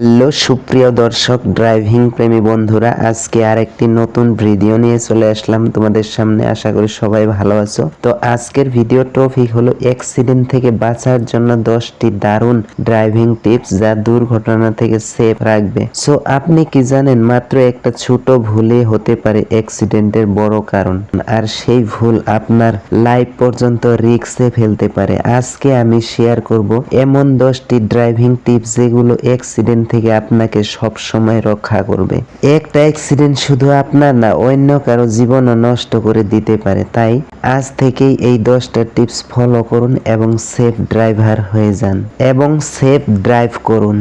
Hello সুপ্রিয় দর্শক, driving প্রেমী বন্ধুরা, আজকে আরেকটি নতুন ভিডিও নিয়ে চলে আসলাম তোমাদের সামনে। আশা করি সবাই ভালো আছো। তো আজকের ভিডিও টপিক হলো অ্যাক্সিডেন্ট থেকে বাঁচার জন্য দশটি দারুণ ড্রাইভিং টিপস যা দুর্ঘটনা থেকে সেফ রাখবে। সো আপনি কি জানেন, মাত্র একটা ছোট ভুলে হতে পারে অ্যাক্সিডেন্টের বড় কারণ। আর সেই ভুল আপনার লাইফ পর্যন্ত রিস্কে ফেলতে পারে। আজকে আমি শেয়ার করব এমন দশটি ড্রাইভিং টিপস যেগুলো অ্যাক্সিডেন্ট থেকে আপনাকে সব সময় রক্ষা করবে। একটা অ্যাক্সিডেন্ট শুধু আপনার না, অন্য কারও জীবনও নষ্ট করে দিতে পারে। তাই আজ থেকেই এই দশটা টিপস ফলো করুন এবং সেফ ড্রাইভার হয়ে যান এবং সেফ ড্রাইভ করুন।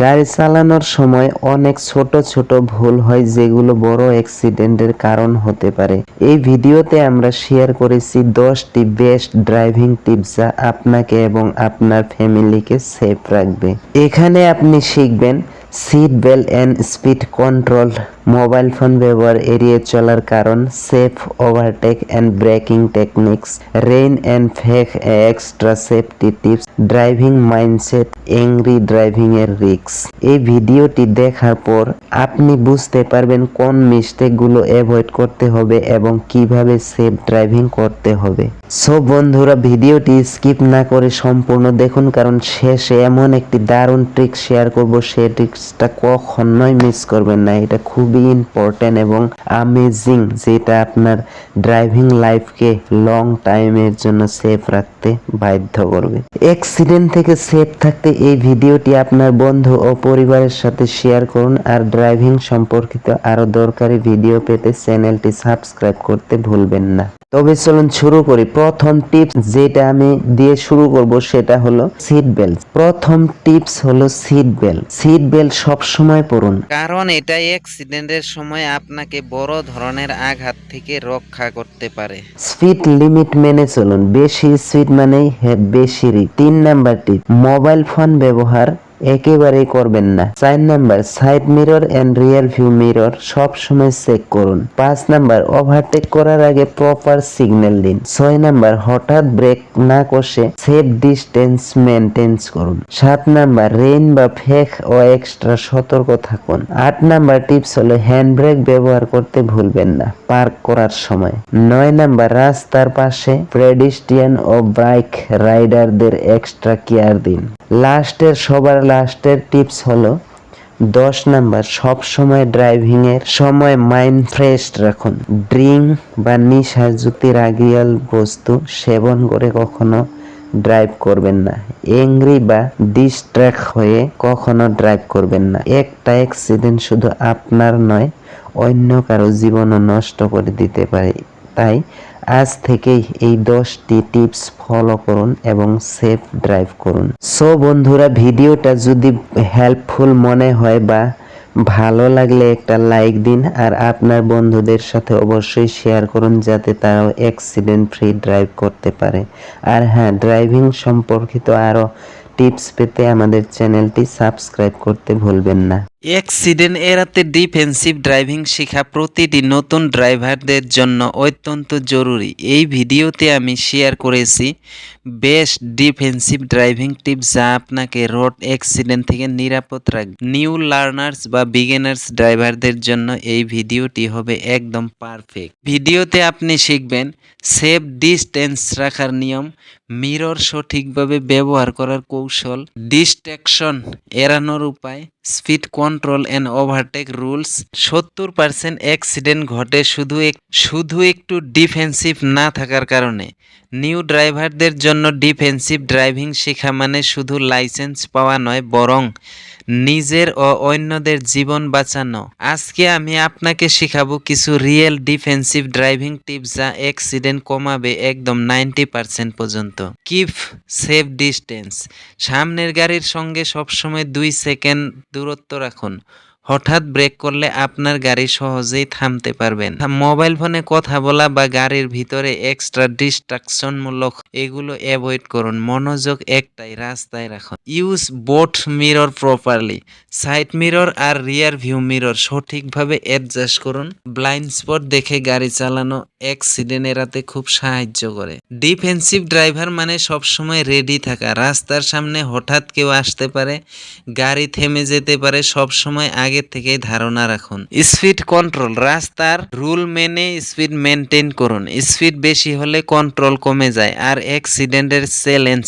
গাড়ি চালানোর সময় অনেক ছোট ছোট ভুল হয় যেগুলো বড় অ্যাক্সিডেন্টের কারণ হতে পারে। এই ভিডিওতে আমরা শেয়ার করেছি দশটি বেস্ট ড্রাইভিং টিপস যা আপনাকে এবং আপনার ফ্যামিলিকে সেফ রাখবে। এখানে আপনি শিখবেন seat belt and speed control mobile phone ব্যবহার এড়িয়ে চলার কারণ safe overtake and braking techniques, rain and fog extra safety tips, driving mindset angry driving এর রিস্ক। এই ভিডিওটি দেখার পর আপনি বুঝতে পারবেন কোন মিস্টেকগুলো অ্যাভয়েড করতে হবে এবং কীভাবে সেফ ড্রাইভিং করতে হবে। সো বন্ধুরা, ভিডিওটি স্কিপ না করে সম্পূর্ণ দেখুন কারণ শেষে এমন একটি দারুণ ট্রিক শেয়ার করব সেই ট্রিক্সটা কখনোই মিস করবেন না। এটা খুবই ইম্পর্টেন্ট এবং আমেজিং যেটা আপনার ড্রাইভিং লাইফকে লং টাইমের জন্য সেফ রাখতে বাধ্য করবে। অ্যাক্সিডেন্ট থেকে সেফ থাকতে এই ভিডিওটি আপনার বন্ধু ও পরিবারের সাথে শেয়ার করুন আর ড্রাইভিং সম্পর্কিত আরও দরকারি ভিডিও পেতে চ্যানেলটি সাবস্ক্রাইব করতে ভুলবেন না। তবে চলুন শুরু করি। প্রথম টিপস যেটা আমি দিয়ে শুরু করব সেটা হলো সিট বেল্ট প্রথম টিপস হলো সিট বেল্ট সিট বেল্ট সব সময় পরুন। কারণ এটা অ্যাক্সিডেন্টের সময় আপনাকে বড় ধরনের আঘাত থেকে রক্ষা করতে পারে স্পিড লিমিট মেনে চলুন বেশি স্পিড হ্যাঁ বেশি। তিন নাম্বারটি মোবাইল ফোন ব্যবহার একেবারেই করবেন না। চার number side mirror and rear view mirror সব সময় চেক করুন। পাঁচ নাম্বার ওভারটেক করার আগে প্রপার সিগন্যাল দিন। ছয় নাম্বার, হঠাৎ ব্রেক না কষে সেফ ডিস্টেন্স মেনটেন্স করুন। সাত নাম্বার রেইন বা ফেক ও এক্সট্রা সতর্ক থাকুন। আট নাম্বার টিপস হলো হ্যান্ড ব্রেক ব্যবহার করতে ভুলবেন না পার্ক করার সময়। নয় নাম্বার, রাস্তার পাশে প্রেডিস্টিয়ান ও বাইক রাইডারদের এক্সট্রা কেয়ার দিন। লাস্টের সবার লাস্টের টিপস হলো, দশ নাম্বার সব সময় ড্রাইভিং এর সময় মাইন্ড ফ্রেশ রাখুন। ড্রিঙ্ক বা নিশাযুক্তি রাগিয়াল বস্তু সেবন করে কখনো ড্রাইভ করবেন না। এংরি বা ডিস্ট্র্যাক্ট হয়ে কখনো ড্রাইভ করবেন না। একটা অ্যাক্সিডেন্ট শুধু আপনার নয়, অন্য কারও জীবনও নষ্ট করে দিতে পারে। তাই আজ থেকেই এই দশটি টিপস ফলো করুন এবং সেফ ড্রাইভ করুন। সো বন্ধুরা, ভিডিওটা যদি হেল্পফুল মনে হয় বা ভালো লাগলে একটা লাইক দিন আর আপনার বন্ধুদের সাথে অবশ্যই শেয়ার করুন যাতে তারাও অ্যাক্সিডেন্ট ফ্রি ড্রাইভ করতে পারে। আর হ্যাঁ ড্রাইভিং সম্পর্কিত আরও টিপস পেতে আমাদের চ্যানেলটি সাবস্ক্রাইব করতে ভুলবেন না। অ্যাক্সিডেন্ট এড়াতে ডিফেন্সিভ ড্রাইভিং শেখা প্রতিটি নতুন ড্রাইভারদের জন্য অত্যন্ত জরুরি। এই ভিডিওতে আমি শেয়ার করেছি বেস্ট ডিফেন্সিভ ড্রাইভিং টিপস যা আপনাকে রোড অ্যাক্সিডেন্ট থেকে নিরাপদ রাখবে নিউ লার্নার্স বা বিগিনার্স ড্রাইভারদের জন্য এই ভিডিওটি হবে একদম পারফেক্ট ভিডিওতে আপনি শিখবেন সেফ ডিস্টেন্স রাখার নিয়ম মিরর সঠিকভাবে ব্যবহার করার কৌশল ডিস্ট্রাকশন এড়ানোর উপায় speed control and overtake rules সত্তর পার্সেন্ট অ্যাক্সিডেন্ট ঘটে শুধু শুধু একটু ডিফেন্সিভ না থাকার কারণে। নিউ ড্রাইভারদের জন্য ডিফেন্সিভ ড্রাইভিং শেখা মানে শুধু লাইসেন্স পাওয়া নয়, বরং নিজের ও অন্যদের জীবন বাঁচানো। আজকে আমি আপনাকে শেখাবো কিছু রিয়েল ডিফেন্সিভ ড্রাইভিং টিপস যা অ্যাক্সিডেন্ট কমাবে একদম নাইনটি পার্সেন্ট পর্যন্ত। Keep safe distance. সামনের গাড়ির সঙ্গে সবসময় দুই সেকেন্ড দূরত্ব রাখুন। হঠাৎ ব্রেক করলে আপনার গাড়ি সহজেই থামতে পারবেন মোবাইল ফোনে কথা বলা বা গাড়ির ভিতরে এক্সট্রা ডিস্ট্রাকশনমূলক এগুলো অ্যাভয়েড করুন। মনোযোগ একটাই, রাস্তায় রাখুন। Use both mirror properly side mirror আর রিয়ার ভিউ মিরর সঠিকভাবে অ্যাডজাস্ট করুন। ব্লাইন্ড স্পট দেখে গাড়ি চালানো অ্যাক্সিডেন্ট এড়াতে খুব সাহায্য করে। ডিফেন্সিভ ড্রাইভার মানে সবসময় রেডি থাকা। রাস্তার সামনে হঠাৎ কেউ আসতে পারে, গাড়ি থেমে যেতে পারে সব সময় আগে থেকে ধারণা রাখুন। স্পিড কন্ট্রোল রাস্তার রুল মেনে স্পিড মেনটেন করুন। স্পিড বেশি হলে কন্ট্রোল কমে যায় আর অ্যাক্সিডেন্টের চ্যালেঞ্জ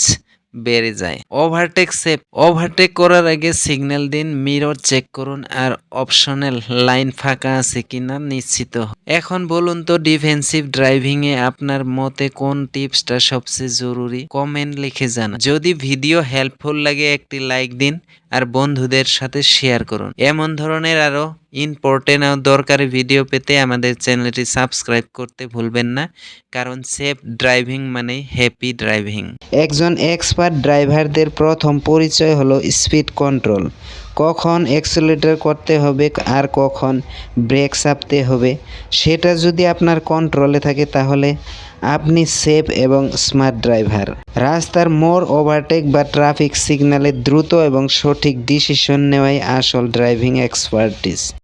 বেড়ে যায়। ওভারটেক সেফ ওভারটেক করার আগে সিগন্যাল দিন মিরর চেক করুন আর অপশনাল লাইন ফাঁকা আছে কিনা নিশ্চিত। এখন বলুন তো ডিফেন্সিভ ড্রাইভিং এ আপনার মতে কোন টিপসটা সবচেয়ে জরুরি? কমেন্ট লিখে জানান। যদি ভিডিও হেল্পফুল লাগে, একটি লাইক দিন আর বন্ধুদের সাথে শেয়ার করুন। এমন ধরনের আরও ইম্পর্টেন্ট ও দরকারি ভিডিও পেতে আমাদের চ্যানেলটি সাবস্ক্রাইব করতে ভুলবেন না, কারণ সেফ ড্রাইভিং মানে হ্যাপি ড্রাইভিং একজন এক্সপার্ট ড্রাইভারদের প্রথম পরিচয় হলো স্পিড কন্ট্রোল কখন অ্যাক্সেলেটার করতে হবে আর কখন ব্রেক চাপতে হবে, সেটা যদি আপনার কন্ট্রোলে থাকে তাহলে আপনি সেফ এবং স্মার্ট ড্রাইভার রাস্তার মোর ওভারটেক বা ট্রাফিক সিগনালে দ্রুত এবং সঠিক ডিসিশন নেওয়াই আসল ড্রাইভিং এক্সপার্টিস